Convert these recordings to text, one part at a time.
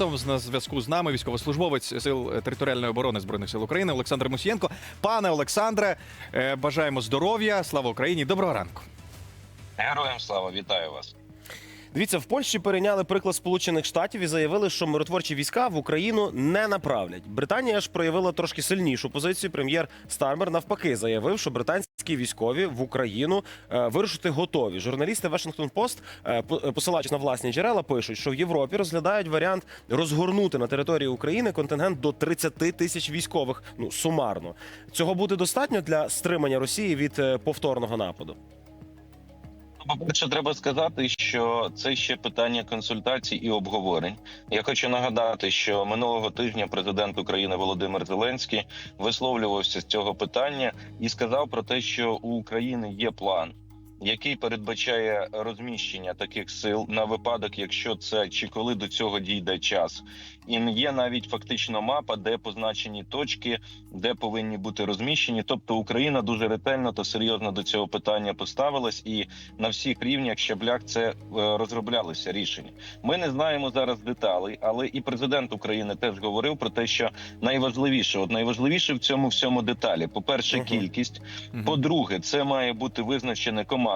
На зв'язку з нами військовослужбовець сил е, територіальної оборони збройних сил України Олександр Мусієнко. Пане Олександре, е, бажаємо здоров'я, слава Україні. Доброго ранку. Героям слава, вітаю вас. Дивіться, в Польщі перейняли приклад Сполучених Штатів і заявили, що миротворчі війська в Україну не направлять. Британія ж проявила трошки сильнішу позицію. Прем'єр Стармер навпаки заявив, що британські військові в Україну е, вирушити готові. Журналісти Post, е, е, посилаючись на власні джерела, пишуть, що в Європі розглядають варіант розгорнути на території України контингент до 30 тисяч військових. Ну сумарно цього буде достатньо для стримання Росії від повторного нападу. По-перше, треба сказати, що це ще питання консультацій і обговорень. Я хочу нагадати, що минулого тижня президент України Володимир Зеленський висловлювався з цього питання і сказав про те, що у України є план. Який передбачає розміщення таких сил на випадок, якщо це чи коли до цього дійде час, і є навіть фактично мапа, де позначені точки, де повинні бути розміщені. Тобто Україна дуже ретельно та серйозно до цього питання поставилась, і на всіх рівнях щаблях це е, розроблялися рішення. Ми не знаємо зараз деталей, але і президент України теж говорив про те, що найважливіше, от найважливіше в цьому всьому деталі. По перше, кількість. Мгм. По-друге, це має бути визначене командування.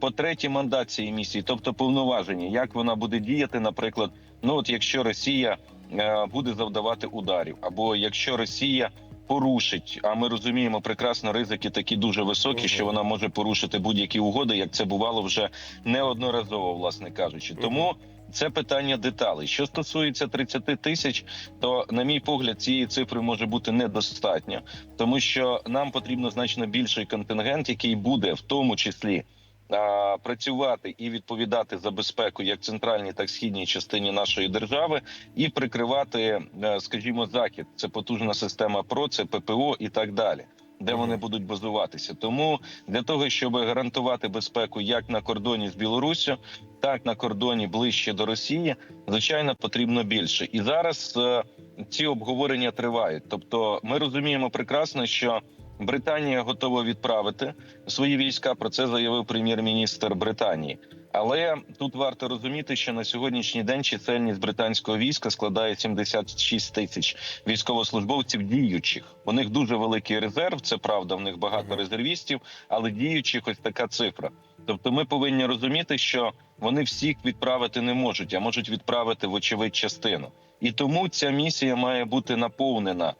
По-третє, мандат цієї місії, тобто повноваження, як вона буде діяти, наприклад, ну от якщо Росія е, буде завдавати ударів, або якщо Росія порушить, а ми розуміємо прекрасно, ризики такі дуже високі, що вона може порушити будь-які угоди, як це бувало вже неодноразово, власне кажучи. Тому. Це питання деталей. Що стосується 30 тисяч, то на мій погляд цієї цифри може бути недостатньо, тому що нам потрібно значно більший контингент, який буде в тому числі працювати і відповідати за безпеку як центральній, так і східній частині нашої держави, і прикривати, е, скажімо, захід. Це потужна система ПРО, це ППО і так далі. Де вони будуть базуватися, тому для того, щоб гарантувати безпеку як на кордоні з Білоруссю, так на кордоні ближче до Росії, звичайно, потрібно більше. І зараз е, ці обговорення тривають. Тобто, ми розуміємо прекрасно, що Британія готова відправити свої війська. Про це заявив прем'єр-міністр Британії. Але тут варто розуміти, що на сьогоднішній день чисельність британського війська складає 76 тисяч військовослужбовців діючих. У них дуже великий резерв. Це правда, в них багато резервістів, але діючих ось така цифра. Тобто, ми повинні розуміти, що вони всіх відправити не можуть, а можуть відправити вочевидь частину. І тому ця місія має бути наповнена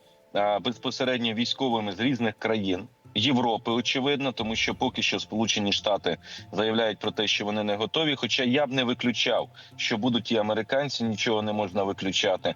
безпосередньо військовими з різних країн. Європи, очевидно, тому що поки що Сполучені Штати заявляють про те, що вони не готові. Хоча я б не виключав, що будуть і американці, нічого не можна виключати.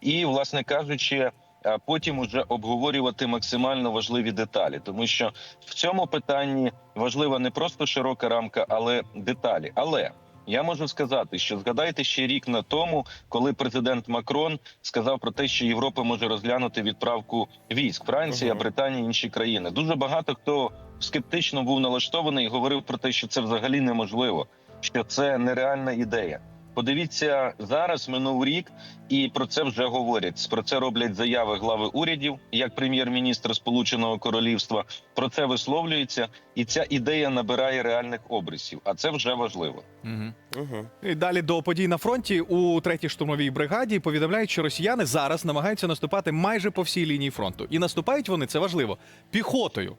І, власне кажучи, а потім уже обговорювати максимально важливі деталі, тому що в цьому питанні важлива не просто широка рамка, але деталі. Але я можу сказати, що згадайте ще рік на тому, коли президент Макрон сказав про те, що Європа може розглянути відправку військ Франція. Британія, інші країни. Дуже багато хто скептично був налаштований і говорив про те, що це взагалі неможливо, що це нереальна ідея. Подивіться зараз, минув рік, і про це вже говорять. Про це роблять заяви глави урядів, як прем'єр-міністр Сполученого Королівства. Про це висловлюється, і ця ідея набирає реальних обрисів. А це вже важливо. Мгм. Угу. І далі до подій на фронті у третій штурмовій бригаді повідомляють, що росіяни зараз намагаються наступати майже по всій лінії фронту. І наступають вони це важливо піхотою.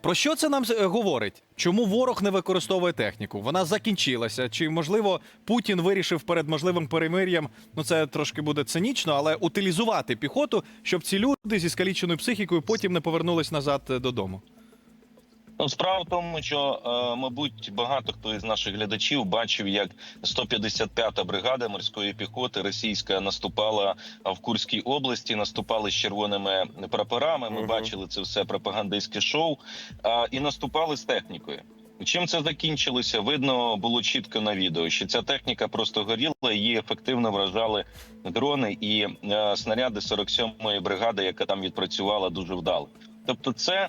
Про що це нам говорить? Чому ворог не використовує техніку? Вона закінчилася. Чи можливо Путін вирішив перед можливим перемир'ям? Ну це трошки буде цинічно, але утилізувати піхоту, щоб ці люди зі скаліченою психікою потім не повернулись назад е, додому. Ну, справа в тому, що е, мабуть багато хто із наших глядачів бачив, як 155-та бригада морської піхоти російська наступала в Курській області, наступали з червоними прапорами. Ми Мгм. бачили це все пропагандистське шоу, і наступали з технікою. Чим це закінчилося? Видно було чітко на відео, що ця техніка просто горіла, її ефективно вражали дрони і е, снаряди 47-ї бригади, яка там відпрацювала дуже вдало. Тобто, це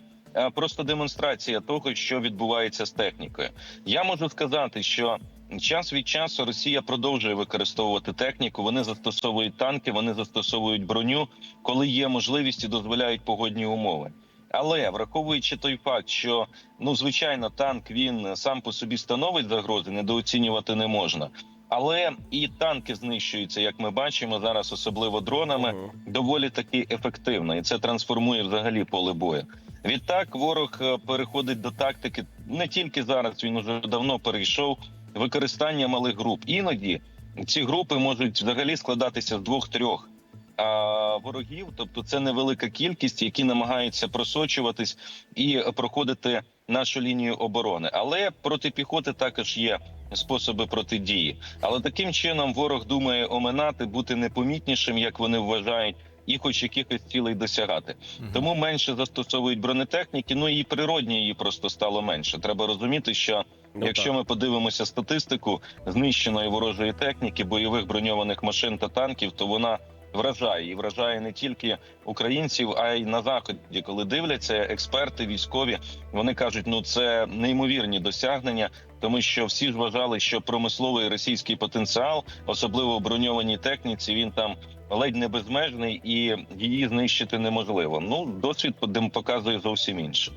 просто демонстрація того, що відбувається з технікою. Я можу сказати, що час від часу Росія продовжує використовувати техніку. Вони застосовують танки, вони застосовують броню, коли є можливість і дозволяють погодні умови. Але враховуючи той факт, що ну звичайно танк він сам по собі становить загрози, недооцінювати не можна. Але і танки знищуються, як ми бачимо зараз, особливо дронами доволі таки ефективно, і це трансформує взагалі поле бою. Відтак ворог е, переходить до тактики не тільки зараз, він уже давно перейшов використання малих груп. Іноді ці групи можуть взагалі складатися з двох-трьох а, ворогів, тобто це невелика кількість, які намагаються просочуватись і проходити нашу лінію оборони. Але проти піхоти також є способи протидії. Але таким чином ворог думає оминати, бути непомітнішим, як вони вважають, і хоч якихось цілей досягати. Мгм. Тому менше застосовують бронетехніки. Ну і природні її просто стало менше. Треба розуміти, що Ну, якщо так. ми подивимося статистику знищеної ворожої техніки, бойових броньованих машин та танків, то вона вражає і вражає не тільки українців, а й на заході. Коли дивляться експерти, військові, вони кажуть, ну це неймовірні досягнення, тому що всі ж вважали, що промисловий російський потенціал, особливо в броньованій техніці, він там ледь не безмежний і її знищити неможливо. Ну досвід показує зовсім інше.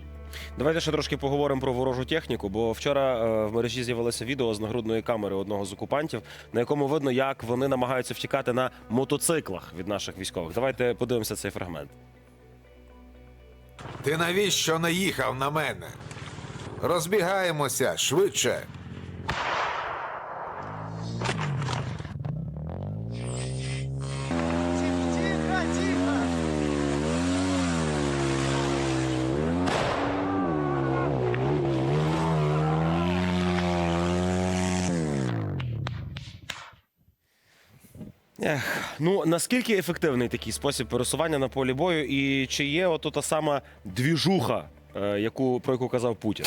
Давайте ще трошки поговоримо про ворожу техніку, бо вчора е, в мережі з'явилося відео з нагрудної камери одного з окупантів, на якому видно, як вони намагаються втікати на мотоциклах від наших військових. Давайте подивимося цей фрагмент. Ти навіщо наїхав на мене? Розбігаємося швидше. Ех, ну наскільки ефективний такий спосіб пересування на полі бою, і чи є ото та сама двіжуха, е, яку про яку казав Путін?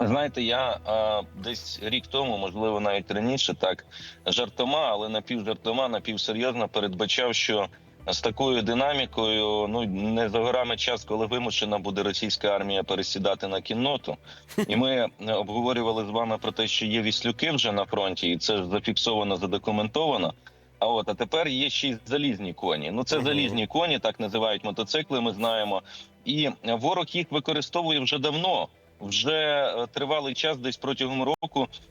Знаєте, я а, десь рік тому, можливо, навіть раніше, так жартома, але напівжартома, напівсерйозно передбачав, що з такою динамікою ну не за горами час, коли вимушена буде російська армія пересідати на кінноту. І ми е, обговорювали з вами про те, що є віслюки вже на фронті, і це зафіксовано, задокументовано. А от а тепер є ще й залізні коні. Ну це залізні коні, так називають мотоцикли. Ми знаємо, і ворог їх використовує вже давно. Вже е, тривалий час, десь протягом року,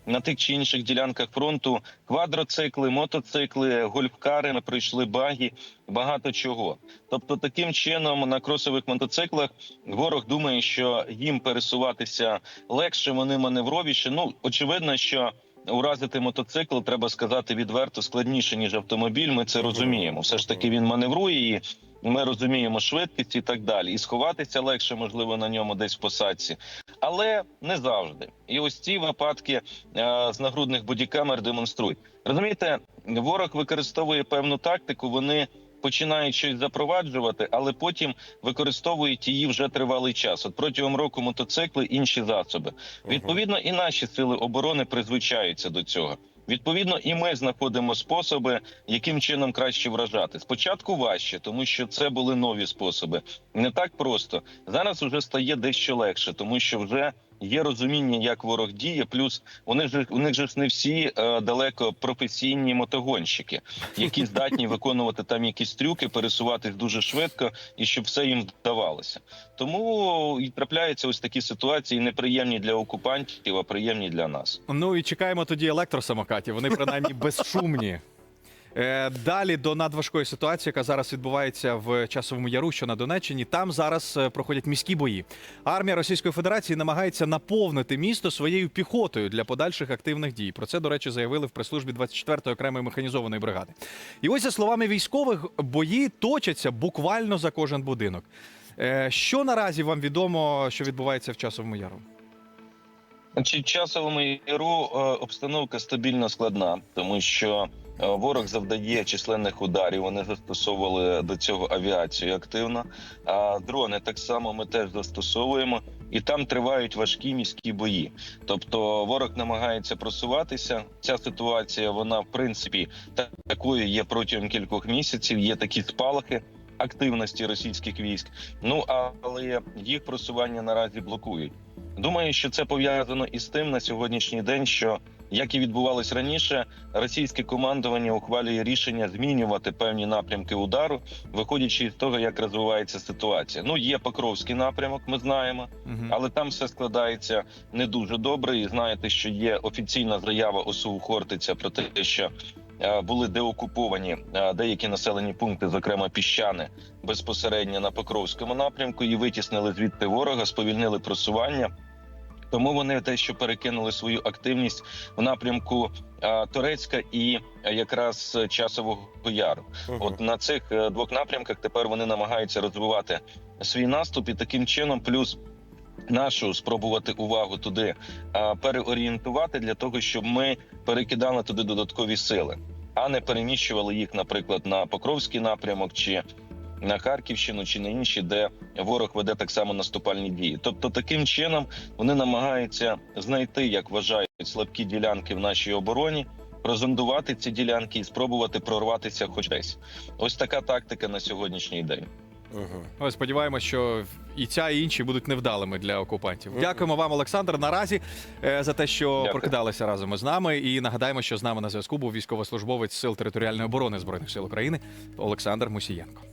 на тих чи інших ділянках фронту квадроцикли, мотоцикли, гольфкари ми пройшли баги, багато чого. Тобто, таким чином на кросових мотоциклах ворог думає, що їм пересуватися легше, вони маневровіші. Ну очевидно, що уразити мотоцикл, треба сказати відверто, складніше ніж автомобіль. Ми це розуміємо. Все ж таки він маневрує і ми розуміємо швидкість і так далі. І сховатися легше, можливо, на ньому десь в посадці, але не завжди. І ось ці випадки е, з нагрудних бодікамер демонструють. Розумієте, ворог використовує певну тактику. Вони починають щось запроваджувати, але потім використовують її вже тривалий час. От протягом року мотоцикли, інші засоби. Відповідно, і наші сили оборони призвичаються до цього. Відповідно, і ми знаходимо способи, яким чином краще вражати. Спочатку важче, тому що це були нові способи. Не так просто зараз вже стає дещо легше, тому що вже є розуміння, як ворог діє. Плюс вони ж у них же ж не всі е, далеко професійні мотогонщики, які здатні виконувати там якісь трюки, пересуватись дуже швидко і щоб все їм вдавалося. Тому і трапляються ось такі ситуації неприємні для окупантів, а приємні для нас. Ну і чекаємо тоді електросамокатів. Вони принаймні безшумні. Е, Далі до надважкої ситуації, яка зараз відбувається в часовому яру, що на Донеччині. Там зараз е, проходять міські бої. Армія Російської Федерації намагається наповнити місто своєю піхотою для подальших активних дій. Про це, до речі, заявили в прес-службі 24-ї окремої механізованої бригади. І ось за словами військових, бої точаться буквально за кожен будинок. Е, Що наразі вам відомо, що відбувається в часовому яру? Значить, часовому яру обстановка стабільно складна, тому що ворог завдає численних ударів. Вони застосовували до цього авіацію активно. А дрони так само ми теж застосовуємо, і там тривають важкі міські бої. Тобто ворог намагається просуватися. Ця ситуація, вона в принципі та- такою є протягом кількох місяців. Є такі спалахи. Активності російських військ, ну але їх просування наразі блокують. Думаю, що це пов'язано із тим на сьогоднішній день, що як і відбувалось раніше, російське командування ухвалює рішення змінювати певні напрямки удару, виходячи з того, як розвивається ситуація. Ну є Покровський напрямок, ми знаємо, але там все складається не дуже добре. І знаєте, що є офіційна заява ОСУ Хортиця про те, що були деокуповані е, деякі населені пункти, зокрема піщани, безпосередньо на Покровському напрямку, і витіснили звідти ворога, сповільнили просування. Тому вони те, що перекинули свою активність в напрямку е, Торецька і е, якраз е, часового яру. Мгм. От на цих е, двох напрямках тепер вони намагаються розвивати свій наступ і таким чином, плюс нашу спробувати увагу туди переорієнтувати для того, щоб ми перекидали туди додаткові сили, а не переміщували їх, наприклад, на Покровський напрямок чи на Харківщину чи на інші, де ворог веде так само наступальні дії. Тобто, таким чином вони намагаються знайти, як вважають, слабкі ділянки в нашій обороні. Розондувати ці ділянки і спробувати прорватися хоч десь. Ось така тактика на сьогоднішній день. Ось сподіваємось, що і ця, і інші будуть невдалими для окупантів. Дякуємо вам, Олександр, наразі е, за те, що Дякую. прокидалися разом із нами. І нагадаємо, що з нами на зв'язку був військовослужбовець Сил територіальної оборони збройних сил України Олександр Мусієнко.